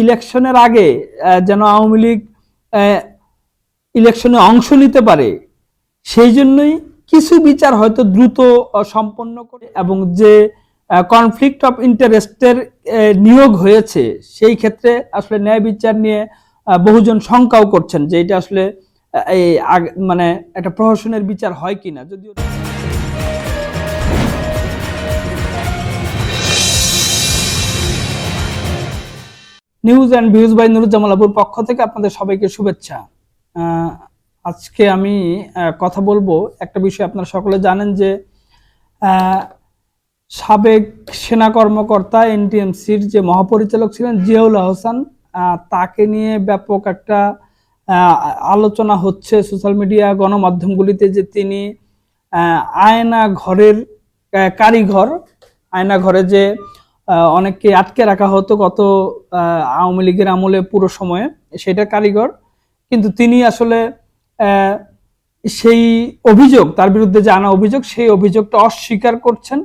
ইলেকশনের আগে যেন আওয়ামী লীগ ইলেকশনে অংশ নিতে পারে, সেই জন্যই কিছু বিচার হয়তো দ্রুত সম্পন্ন করে এবং যে কনফ্লিক্ট অফ ইন্টারেস্টের নিয়োগ হয়েছে, সেই ক্ষেত্রে আসলে ন্যায় বিচার নিয়ে বহুজন শঙ্কাও করছেন যে এটা আসলে এই মানে একটা প্রহসনের বিচার হয় কিনা, যদিও news and views by Nuruzzaman আবুর পক্ষ থেকে আপনাদের সবাইকে শুভেচ্ছা। আজকে আমি কথা বলব একটা বিষয় আপনারা সকলে জানেন যে সাবেক সেনা কর্মকর্তা এনটিএমসির যে মহাপরিচালক ছিলেন জিয়াউল আহসান আহ, তাকে নিয়ে ব্যাপক একটা আলোচনা হচ্ছে সোশ্যাল মিডিয়া গণমাধ্যমগুলিতে যে তিনি আয়না ঘরের আহ, কারিগর আয়না ঘরে যে অনেককে আটকে রাখা হতো গত আওয়ামী লীগের আমলে পুরো সময়ে। সেটা কারিগর। কিন্তু তিনি আসলে সেই অভিযোগ, তার বিরুদ্ধে যে আনা অভিযোগ, সেই অভিযোগটা অস্বীকার করছেন।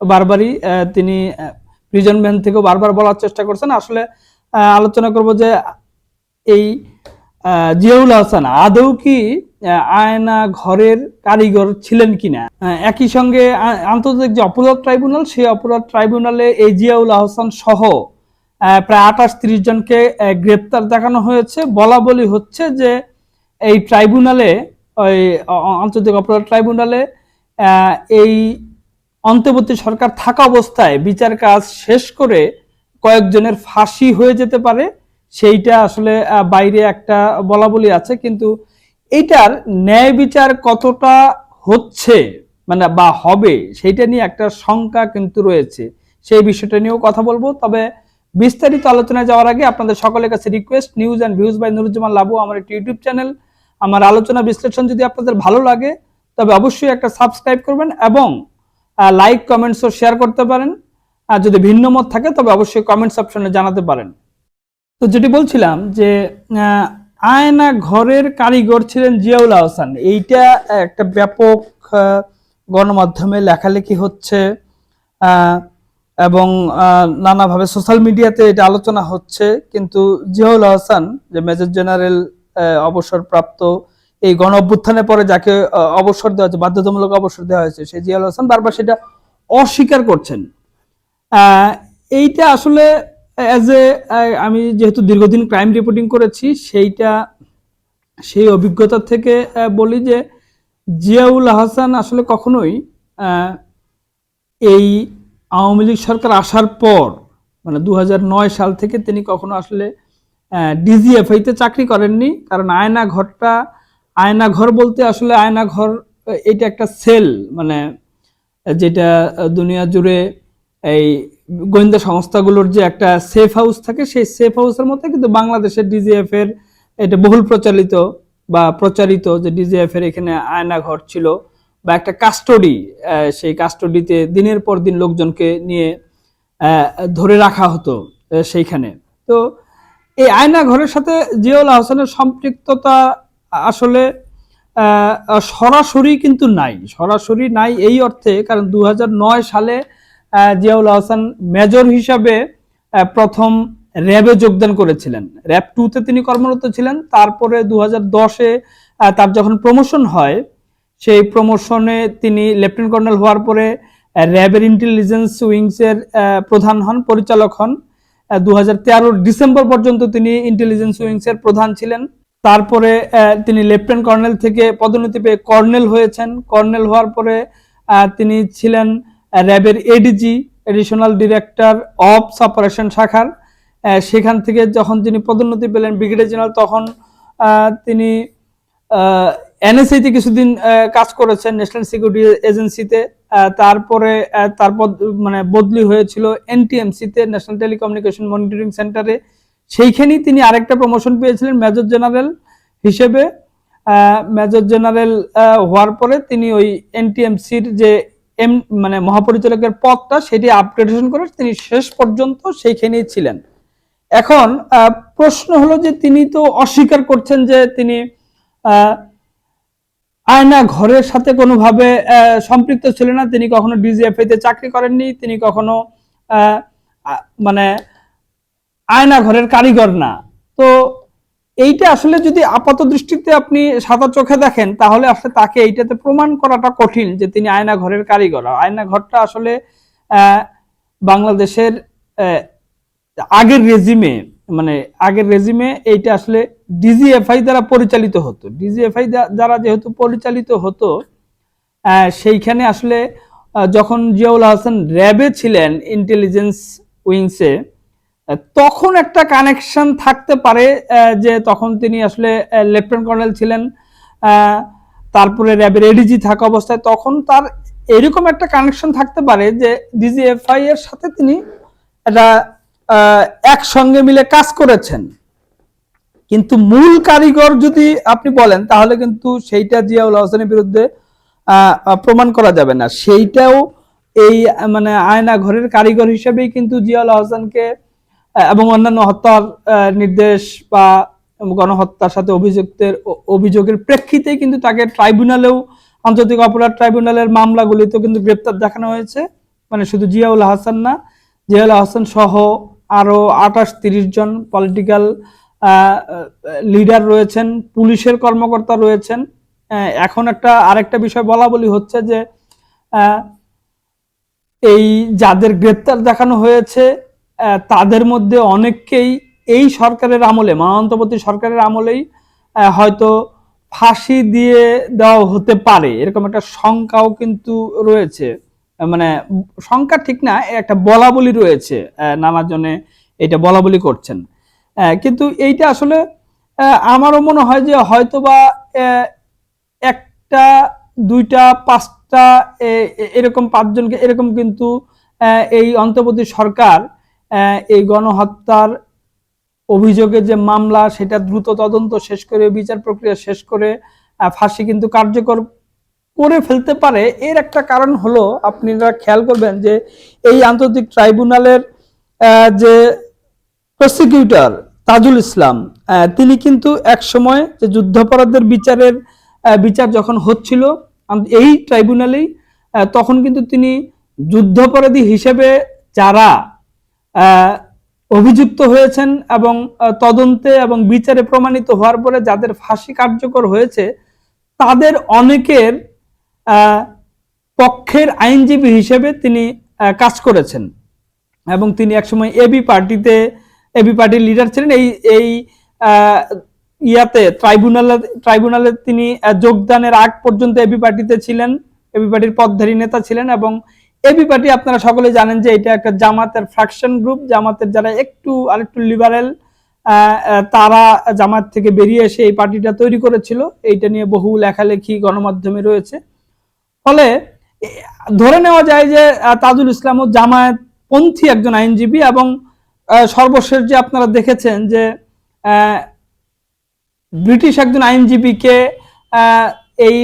বারবারই তিনি প্রিজন ভ্যান থেকেও বারবার বলার চেষ্টা করছেন। আসলে আলোচনা করব যে এই জিয়াউল হাসান আদৌ কি আয়না ঘরের কারিগর ছিলেন কিনা? একই সঙ্গে আন্তর্জাতিক যে অপরাধ ট্রাইব্যুনাল, সেই অপরাধ ট্রাইব্যুনালে এই জিয়াউল আহসান সহ প্রায় আঠাশ ত্রিশ জনকে গ্রেপ্তার দেখানো হয়েছে। বলা বলি হচ্ছে যে এই ট্রাইব্যুনালে, ওই আন্তর্জাতিক অপরাধ ট্রাইব্যুনালে এই অন্তর্বর্তী সরকার থাকা অবস্থায় বিচার কাজ শেষ করে কয়েকজনের ফাঁসি হয়ে যেতে পারে। সেইটা আসলে বাইরে একটা বলা বলি আছে। কিন্তু এইটার ন্যায় বিচার কতটা হচ্ছে মানে বা হবে, সেইটা নিয়ে একটা শঙ্কা কিন্তু রয়েছে। সেই বিষয়টা নিয়েও কথা বলব। তবে বিস্তারিত আলোচনায় যাওয়ার আগে আপনাদের সকলের কাছে request news and views by Nuruzzaman Labu, আমার একটি ইউটিউব চ্যানেল আমার আলোচনা বিশ্লেষণ যদি আপনাদের ভালো লাগে, তবে অবশ্যই একটা সাবস্ক্রাইব করবেন এবং লাইক কমেন্টসও শেয়ার করতে পারেন। আর যদি ভিন্ন মত থাকে, তবে অবশ্যই কমেন্টস অপশনে জানাতে পারেন। তো যেটি বলছিলাম যে আয়না ঘরের কারিগর ছিলেন জিয়াউল আহসান। এইটা একটা ব্যাপক গণমাধ্যমে লেখালেখি হচ্ছে এবং নানাভাবে সোশ্যাল মিডিয়াতে এটা আলোচনা হচ্ছে। কিন্তু জিয়াউল আহসান, যে মেজর জেনারেল অবসরপ্রাপ্ত, এই গণ অভ্যুত্থানের পরে যাকে অবসর দেওয়া হয়েছে, বাধ্যতামূলক অবসর দেওয়া হয়েছে, সেই জিয়াউল হাসান বারবার সেটা অস্বীকার করছেন। এইটা আসলে অ্যাজ এ আমি যেহেতু দীর্ঘদিন ক্রাইম রিপোর্টিং করেছি, সেইটা, সেই অভিজ্ঞতা থেকে বলি যে জিয়াউল হাসান আসলে কখনোই এই আওয়ামী লীগ সরকার আসার পর মানে দু হাজার নয় সাল থেকে তিনি কখনো আসলে ডিজিএফআইতে চাকরি করেননি। কারণ আয়না ঘরটা, আয়না ঘর বলতে আসলে আয়না ঘর এটা একটা সেল মানে যেটা দুনিয়া জুড়ে এই গোয়েন্দা সংস্থাগুলোর যে একটা সেফ হাউস থাকে, সেই সেফ হাউসের মধ্যে কিন্তু বাংলাদেশের ডিজিএফ এর এটা বহুল প্রচলিত বা প্রচারিত যে ডিজিএফ এর এখানে আয়না ঘর ছিল বা একটা কাস্টডি সেই কাস্টডিতে দিনের পর দিন লোকজনকে নিয়ে ধরে রাখা হতো সেইখানে। তো এই আয়না ঘরের সাথে জিয়াউল হাসানের সম্পৃক্ততা আসলে সরাসরি কিন্তু নাই। সরাসরি নাই এই অর্থে, কারণ দু হাজার নয় সালে জিয়াউল হাসান মেজর হিসাবে প্রথম র্যাবে যোগদান করেছিলেন। র্যাব টুতে তিনি কর্মরত ছিলেন। তারপরে দু হাজার দশে তার যখন প্রমোশন হয়, সেই প্রমোশনে তিনি লেফটেন্যান্ট কর্নেল হওয়ার পরে র্যাবের ইন্টেলিজেন্স উইংসের প্রধান হন, পরিচালক হন। দু হাজার ডিসেম্বর পর্যন্ত তিনি ইন্টেলিজেন্স উইংসের প্রধান ছিলেন। তারপরে তিনি লেফটেন্যান্ট কর্নেল থেকে পদোন্নতি পেয়ে কর্নেল হয়েছেন। কর্নেল হওয়ার পরে তিনি ছিলেন র্যাবের ADG additional director of operation শাখার সেখান থেকে যখন তিনি পদোন্নতি পেলেন ব্রিগেডিয়ার জেনারেল, তখন তিনি এনএসআইতে কিছুদিন কাজ করেছেন ন্যাশনাল সিকিউরিটি এজেন্সিতে তারপরে তারপর মানে বদলি হয়েছিল এনটিএমসিতে ন্যাশনাল টেলিকমিউনিকেশন মনিটরিং সেন্টারে সেইখানেই তিনি আরেকটা প্রমোশন পেয়েছিলেন মেজর জেনারেল হিসেবে। মেজর জেনারেল হওয়ার পরে তিনি ওই এনটিএমসির যে এম মানে মহাপরিচালকের পদটা সেটি আপগ্রেডেশন করে তিনি শেষ পর্যন্ত সেইখানেই ছিলেন। এখন প্রশ্ন হলো যে তিনি তো অস্বীকার করছেন যে তিনি আয়না ঘরের সাথে কোনোভাবে সম্পৃক্ত ছিলেন না, তিনি কখনো ডিজিএফআই তে চাকরি করেননি, তিনি কখনো মানে আয়না ঘরের কারিগর না। তো এইটা আসলে যদি আপাত দৃষ্টিতে আপনি সাদা চোখে দেখেন, তাহলে আসলে তাকে এইটাতে প্রমাণ করাটা কঠিন যে তিনি আয়না ঘরের কারিগর। আয়না ঘরটা আসলে বাংলাদেশের আগের রেজিমে মানে আগের রেজিমে এইটা আসলে ডিজিএফআই দ্বারা পরিচালিত হতো। ডিজিএফআই দ্বারা যেহেতু পরিচালিত হতো সেইখানে আসলে যখন জিয়াউল হাসান র্যাবে ছিলেন ইন্টেলিজেন্স উইংসে তখন একটা কানেকশন থাকতে পারে যে তখন তিনি আসলে লেফটেন্যান্ট কর্নেল ছিলেন তারপরে র্যাবের এডিজি থাকা অবস্থায় তখন তার এরকম একটা কানেকশন থাকতে পারে যে ডিজিএফআই এর সাথে তিনি একটা একসঙ্গে মিলে কাজ করেছেন। কিন্তু মূল কারিগর যদি আপনি বলেন, তাহলে কিন্তু সেইটা জিয়াউল হাসানের বিরুদ্ধে প্রমাণ করা যাবে না। সেইটাও এই মানে আয়না ঘরের কারিগর হিসেবেই কিন্তু জিয়াউল হাসানকে এবং অন্যান্য হত্যার নির্দেশ বা গণহত্যার সাথে অভিযুক্তের অভিযোগের প্রেক্ষিতেই কিন্তু তাকে ট্রাইব্যুনালেও, আন্তর্জাতিক অপরাধ ট্রাইব্যুনালের মামলাগুলিতেও কিন্তু গ্রেপ্তার দেখানো হয়েছে। মানে শুধু জিয়াউল হাসান না, জিয়াউল হাসান সহ আরও আঠাশ, তিরিশ জন পলিটিক্যাল লিডার রয়েছেন, পুলিশের কর্মকর্তা রয়েছেন। এখন একটা, আরেকটা বিষয় বলা বলি হচ্ছে যে এই যাদের গ্রেপ্তার দেখানো হয়েছে তাদের মধ্যে অনেককেই এই সরকারের আমলে মনোন্তবর্তী সরকারের আমলেই হয়তো ফাঁসি দিয়ে দেওয়া হতে পারে। এরকম একটা শঙ্কাও কিন্তু রয়েছে। মানে শঙ্কা ঠিক না একটা বলা বলি রয়েছে। আহ, নানা জনে এটা বলা বলি করছেন কিন্তু এইটা আসলে আমারও মনে হয় যে হয়তোবা একটা দুইটা পাঁচটা এরকম পাঁচজনকে এরকম কিন্তু এই অন্তর্বর্তী সরকার এই গণহত্যার অভিযোগে যে মামলা, সেটা দ্রুত তদন্ত শেষ করে, বিচার প্রক্রিয়া শেষ করে ফাঁসি কিন্তু কার্যকর করে ফেলতে পারে। এর একটা কারণ হলো, আপনারা খেয়াল করবেন যে এই আন্তর্জাতিক ট্রাইব্যুনালের যে প্রসিকিউটর তাজুল ইসলাম তিনি কিন্তু এক সময় যে যুদ্ধাপরাধের বিচারের বিচার যখন হচ্ছিল এই ট্রাইব্যুনালেই তখন কিন্তু তিনি যুদ্ধাপরাধী হিসেবে যারা অভিযুক্ত হয়েছেন এবং তদন্তে এবং বিচারে প্রমাণিত হওয়ার পরে যাদের ফাঁসি কার্যকর হয়েছে, তাদের অনেকের পক্ষের আইনজীবী হিসেবে তিনি কাজ করেছেন। এবং তিনি একসময় এবি পার্টিতে এবি পার্টির লিডার ছিলেন। এই এই ইয়াতে ট্রাইব্যুনালে ট্রাইব্যুনালে তিনি যোগদানের আগ পর্যন্ত এবি পার্টিতে ছিলেন। এবি পার্টির পদধারী নেতা ছিলেন এবং এবি পার্টি আপনারা সকলে জানেন যে এটা একটা জামাতের ফ্র্যাকশন গ্রুপ জামাতের যারা একটু, আরেকটু লিবারেল তারা জামাত থেকে বেরিয়ে এসে এই পার্টিটা তৈরি করেছিল। এইটা নিয়ে বহু লেখালেখি গণমাধ্যমে রয়েছে। ফলে ধরে নেওয়া যায় যে তাজুল ইসলামও জামায়াত পন্থী একজন আইনজীবী এবং সর্বশেষ যে আপনারা দেখেছেন যে ব্রিটিশ একজন আইনজীবীকে এই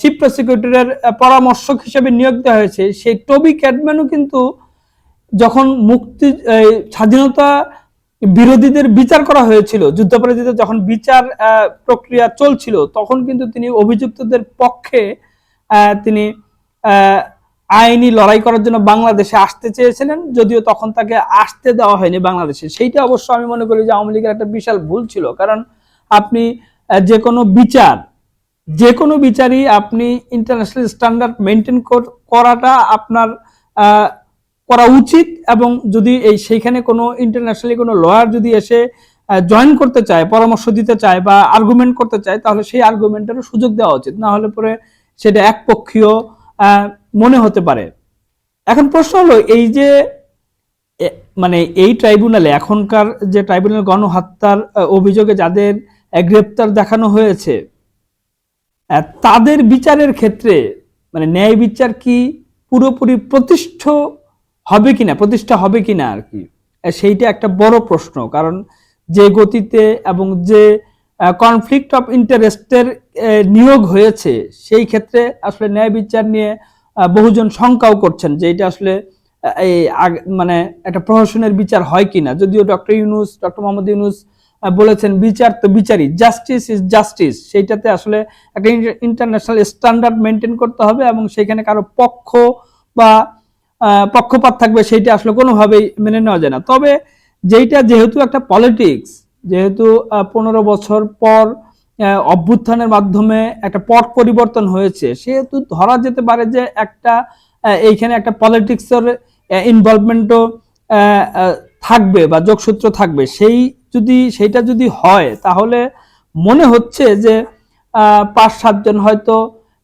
চিফ প্রসিকিউটরের পরামর্শক হিসেবে নিয়োগ দেওয়া হয়েছে, সেই টবি ক্যাডম্যানও কিন্তু যখন মুক্তি স্বাধীনতা বিরোধীদের বিচার করা হয়েছিল, যুদ্ধাপরাধীদের যখন বিচার প্রক্রিয়া চলছিল, তখন কিন্তু তিনি অভিযুক্তদের পক্ষে তিনি আইনি লড়াই করার জন্য বাংলাদেশে আসতে চেয়েছিলেন, যদিও তখন তাকে আসতে দেওয়া হয়নি বাংলাদেশে। সেইটা অবশ্য আমি মনে করি যে আওয়ামী লীগের একটা বিশাল ভুল ছিল, কারণ আপনি যে কোনো বিচার যে কোনো বিচারই আপনি ইন্টারন্যাশনাল স্ট্যান্ডার্ড মেনটেন করাটা আপনার করা উচিত এবং যদি এই সেইখানে কোনো ইন্টারন্যাশনালি কোনো লয়ার যদি এসে জয়েন করতে চায়, পরামর্শ দিতে চায় বা আর্গুমেন্ট করতে চায়, তাহলে সেই আর্গুমেন্টেরও সুযোগ দেওয়া উচিত। না হলে পরে সেটা একপক্ষীয় মনে হতে পারে। এখন প্রশ্ন হলো, এই যে মানে এই ট্রাইব্যুনালে এখনকার যে ট্রাইব্যুনাল গণহত্যার অভিযোগে যাদের গ্রেপ্তার দেখানো হয়েছে তাদের বিচারের ক্ষেত্রে মানে ন্যায় বিচার কি পুরোপুরি প্রতিষ্ঠ হবে কিনা, প্রতিষ্ঠা হবে কিনা আর কি? সেইটা একটা বড় প্রশ্ন। কারণ যে গতিতে এবং যে কনফ্লিক্ট অফ ইন্টারেস্টের নিয়োগ হয়েছে, সেই ক্ষেত্রে আসলে ন্যায় বিচার নিয়ে বহুজন শঙ্কাও করছেন যে এটা আসলে এই মানে একটা প্রহসনের বিচার হয় কিনা। যদিও ডক্টর ইউনুস, ডক্টর মোহাম্মদ ইউনুস বলেছেন বিচার তো বিচারই জাস্টিস ইজ জাস্টিস সেইটাতে আসলে একটা ইন্টারন্যাশনাল স্ট্যান্ডার্ড মেনটেন করতে হবে এবং সেখানে কারও পক্ষ বা পক্ষপাত থাকবে সেইটা আসলে কোনোভাবেই মেনে নেওয়া যায় না। তবে যেইটা যেহেতু একটা পলিটিক্স যেহেতু পনেরো বছর পর অভ্যুত্থানের মাধ্যমে একটা পট পরিবর্তন হয়েছে, সেহেতু ধরা যেতে পারে যে একটা এইখানে একটা পলিটিক্সের ইনভলভমেন্টও থাকবে বা যোগসূত্র থাকবে, সেই যদি সেটা যদি হয়, তাহলে মনে হচ্ছে যে পাঁচ সাতজন হয়তো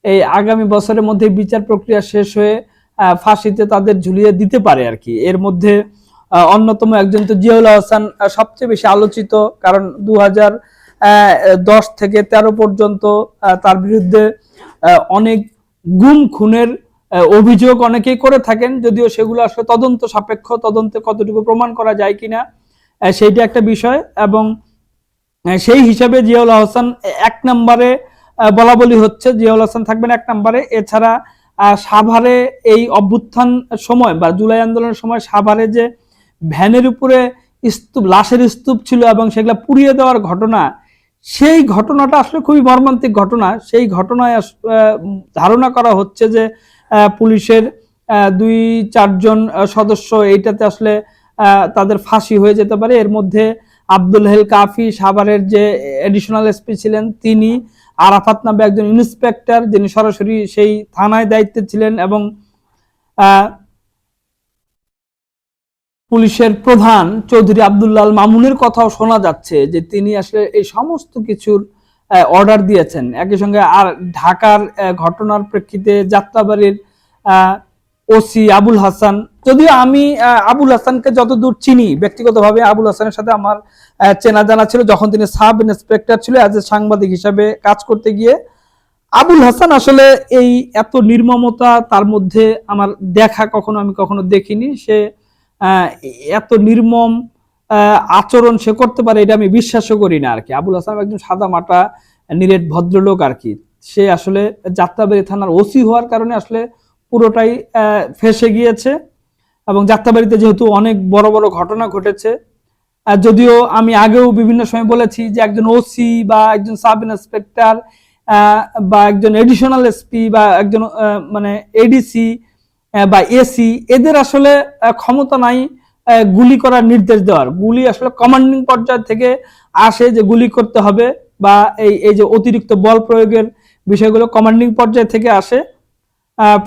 এই আগামী বছরের মধ্যে বিচার প্রক্রিয়া শেষ হয়ে ফাঁসিতে তাদের ঝুলিয়ে দিতে পারে আর কি। এর মধ্যে অন্যতম একজন তো জিয়াউল হাসান সবচেয়ে বেশি আলোচিত, কারণ দু দশ থেকে তেরো পর্যন্ত তার বিরুদ্ধে অনেক গুম খুনের অভিযোগ অনেকেই করে থাকেন, যদিও সেগুলো আসলে তদন্ত সাপেক্ষ, তদন্তে কতটুকু প্রমাণ করা যায় কিনা সেইটা একটা বিষয় এবং সেই হিসাবে জিয়াউল হাসান এক নম্বরে বলা বলি হচ্ছে জিয়াউল হাসান থাকবেন এক নম্বরে। এছাড়া সাভারে এই অভ্যুত্থান সময় বা জুলাই আন্দোলনের সময় সাভারে যে ভ্যানের উপরে স্তূপ, লাশের স্তূপ ছিল এবং সেগুলো পুড়িয়ে দেওয়ার ঘটনা, সেই ঘটনাটা আসলে খুবই মর্মান্তিক ঘটনা। সেই ঘটনায় ধারণা করা হচ্ছে যে পুলিশের দুই চারজন সদস্য এইটাতে আসলে তাদের ফাঁসি হয়ে যেতে পারে। এর মধ্যে আব্দুল হেল কাফি সাভারের যে এডিশনাল এসপি ছিলেন, তিনি আরাফাত নামে একজন ইন্সপেক্টর যিনি সরাসরি সেই থানায় দায়িত্বে ছিলেন এবং পুলিশের প্রধান চৌধুরী আব্দুল্লাহ আল মামুনের কথাও শোনা যাচ্ছে যে তিনি আসলে এই সমস্ত কিছুর অর্ডার দিয়েছেন। একই সঙ্গে আর ঢাকার ঘটনার প্রেক্ষিতে যাত্রাবাড়ির ওসি আবুল হাসান। যদিও আমি আবুল হাসানকে যতদূর চিনি, ব্যক্তিগতভাবে আবুল হাসানের সাথে আমার চেনা জানা ছিল যখন তিনি সাব ইন্সপেক্টর ছিল অ্যাজ এ সাংবাদিক হিসাবে কাজ করতে গিয়ে। আবুল হাসান আসলে এই এত নির্মমতা তার মধ্যে আমার দেখা কখনো আমি কখনো দেখিনি। সে এত নির্মম আচরণ সে করতে পারে এটা আমি বিশ্বাসও করি না আর কি। আবুল হাসান একজন সাদা মাটা, নিরেট ভদ্রলোক আর কি। সে আসলে যাত্রাবাড়ি থানার ওসি হওয়ার কারণে আসলে পুরোটাই ফেসে গিয়েছে এবং যাত্রাবাড়িতে যেহেতু অনেক বড় বড় ঘটনা ঘটেছে যদিও আমি আগেও বিভিন্ন সময় বলেছি যে একজন ওসি বা একজন সাব ইন্সপেক্টর বা একজন এডিশনাল এসপি বা একজন মানে এডিসি বা এসি এদের আসলে ক্ষমতা নাই গুলি করার নির্দেশ দেওয়ার। গুলি আসলে কমান্ডিং পর্যায় থেকে আসে যে গুলি করতে হবে বা এই এই যে অতিরিক্ত বল প্রয়োগের বিষয়গুলো কমান্ডিং পর্যায় থেকে আসে।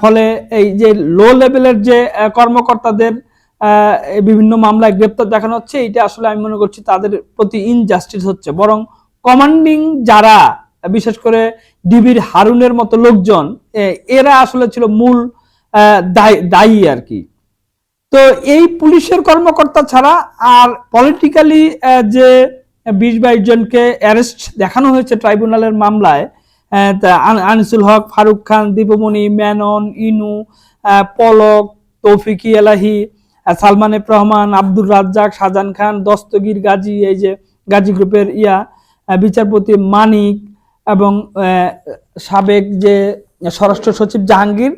ফলে এই যে লো লেভেলের যে কর্মকর্তাদের বিভিন্ন মামলায় গ্রেপ্তার দেখানো হচ্ছে এটা আসলে আমি মনে করছি তাদের প্রতি ইনজাস্টিস হচ্ছে। বরং কমান্ডিং যারা, বিশেষ করে ডিবির হারুনের মতো লোকজন এরা আসলে ছিল মূল দায়ী- আর কি। তো এই পুলিশের কর্মকর্তা ছাড়া আর পলিটিক্যালি যে বিশ বাইশ জনকে অ্যারেস্ট দেখানো হয়েছে ট্রাইব্যুনালের মামলায় আনিসুল হক ফারুক খান দীপমণি মেনন ইনু পলক তৌফিকি এলাহি সালমান এফ রহমান আব্দুর রাজ্জাক শাহজাহান খান দস্তগীর গাজী এই যে গাজী গ্রুপের ইয়া বিচারপতি মানিক এবং সাবেক যে স্বরাষ্ট্র সচিব জাহাঙ্গীর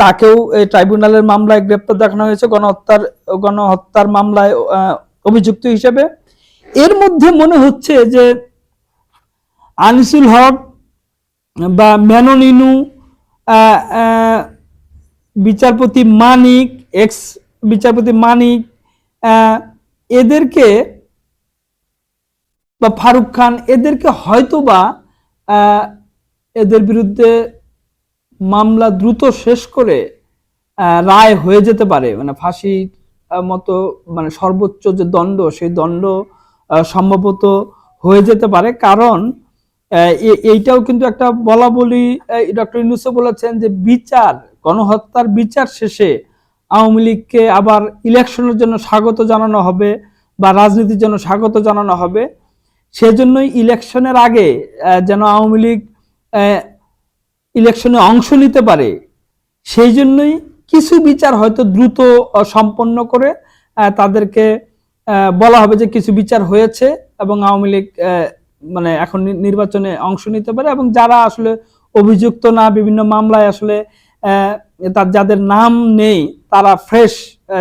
তাকেও এই ট্রাইব্যুনালের মামলায় গ্রেপ্তার দেখানো হয়েছে, গণহত্যার গণহত্যার মামলায় অভিযুক্ত হিসেবে। এর মধ্যে মনে হচ্ছে যে আনিসুল হক বা আহ, বিচারপতি মানিক এক্স বিচারপতি মানিক এদেরকে বা ফারুক খান এদেরকে হয়তোবা এদের বিরুদ্ধে মামলা দ্রুত শেষ করে রায় হয়ে যেতে পারে। মানে ফাঁসি আহ, মতো মানে সর্বোচ্চ যে দণ্ড সেই দণ্ড সম্ভবত হয়ে যেতে পারে। কারণ এইটাও কিন্তু একটা বলা বলি ডক্টর ইনুসে বলেছেন যে বিচার, গণহত্যার বিচার শেষে আওয়ামী লীগকে আবার ইলেকশনের জন্য স্বাগত জানানো হবে বা রাজনীতির জন্য স্বাগত জানানো হবে। সেজন্যই ইলেকশনের আগে যেন আওয়ামী লীগ ইলেকশনে অংশ নিতে পারে সেই জন্যই কিছু বিচার হয়তো দ্রুত সম্পন্ন করে তাদেরকে বলা হবে যে কিছু বিচার হয়েছে এবং আওয়ামী লীগ মানে এখন নির্বাচনে অংশ নিতে পারে এবং যারা আসলে অভিযুক্ত না, বিভিন্ন মামলায় আসলে তার যাদের নাম নেই, তারা ফ্রেশ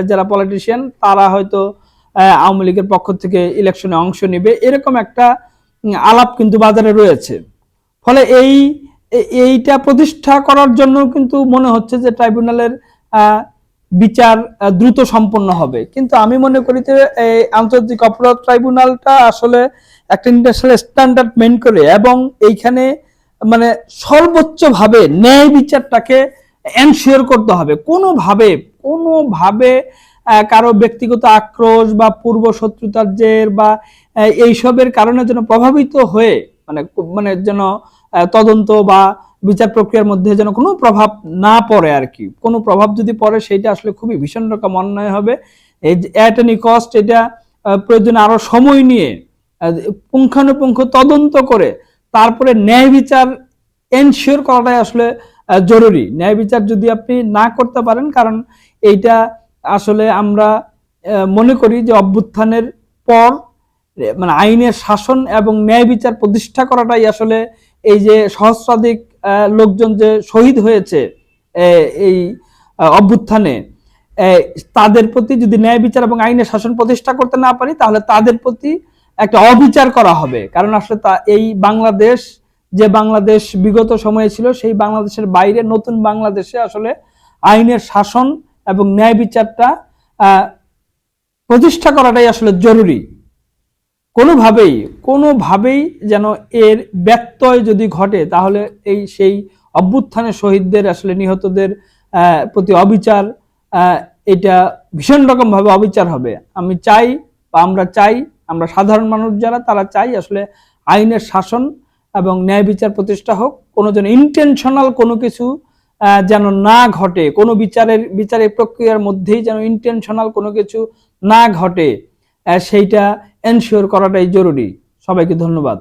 যারা পলিটিশিয়ান তারা হয়তো আওয়ামী লীগের পক্ষ থেকে ইলেকশনে অংশ নেবে। এরকম একটা আলাপ কিন্তু বাজারে রয়েছে। ফলে এই এইটা প্রতিষ্ঠা করার জন্য কিন্তু মনে হচ্ছে যে ট্রাইব্যুনালের বিচার দ্রুত সম্পন্ন হবে। কিন্তু আমি মনে করি যে, এই আন্তর্জাতিক অপরাধ ট্রাইব্যুনালটা আসলে একটা ইন্টারন্যাশনাল স্ট্যান্ডার্ড মেন করে এবং এইখানে মানে সর্বোচ্চভাবে ন্যায় বিচারটাকে এনশিওর করতে হবে। কোনোভাবে কোনোভাবে কারও ব্যক্তিগত আক্রোশ বা পূর্ব শত্রুতার জের বা এইসবের কারণে যেন প্রভাবিত হয়ে মানে মানে যেন তদন্ত বা বিচার প্রক্রিয়ার মধ্যে যেন কোনো প্রভাব না পড়ে আর কি। কোনো প্রভাব যদি পড়ে সেটা আসলে খুবই ভীষণ রকম অন্যায় হবে। এই অ্যাট এনি কস্ট এটা প্রয়োজনে আরও সময় নিয়ে পুঙ্খানুপুঙ্খ তদন্ত করে তারপরে ন্যায় বিচার এনশিওর করাটাই আসলে জরুরি। ন্যায় বিচার যদি আপনি না করতে পারেন, কারণ এইটা আসলে আমরা মনে করি যে অভ্যুত্থানের পর মানে আইনের শাসন এবং ন্যায় বিচার প্রতিষ্ঠা করাটাই আসলে এই যে সহস্রাধিক লোকজন যে শহীদ হয়েছে এই অভ্যুত্থানে তাদের প্রতি যদি ন্যায় বিচার এবং আইনের শাসন প্রতিষ্ঠা করতে না পারি, তাহলে তাদের প্রতি একটা অবিচার করা হবে। কারণ আসলে তা এই বাংলাদেশ, যে বাংলাদেশ বিগত সময়ে ছিল, সেই বাংলাদেশের বাইরে নতুন বাংলাদেশে আসলে আইনের শাসন এবং ন্যায় বিচারটা প্রতিষ্ঠা করাটাই আসলে জরুরি। কোনোভাবেই কোনোভাবেই যেন এর ব্যত্যয় যদি ঘটে, তাহলে এই সেই অভ্যুত্থানের শহীদদের, আসলে নিহতদের প্রতি অবিচার এটা ভীষণ রকমভাবে অবিচার হবে। আমি চাই বা আমরা চাই আমরা সাধারণ মানুষ যারা, তারা চাই আসলে আইনের শাসন এবং ন্যায় বিচার প্রতিষ্ঠা হোক। কোনো যেন ইন্টেনশনাল কোনো কিছু যেন না ঘটে, কোনো বিচারের বিচারের প্রক্রিয়ার মধ্যেই যেন ইন্টেনশনাল কোনো কিছু না ঘটে সেইটা এনশিওর করাটাই জরুরি। সবাইকে ধন্যবাদ।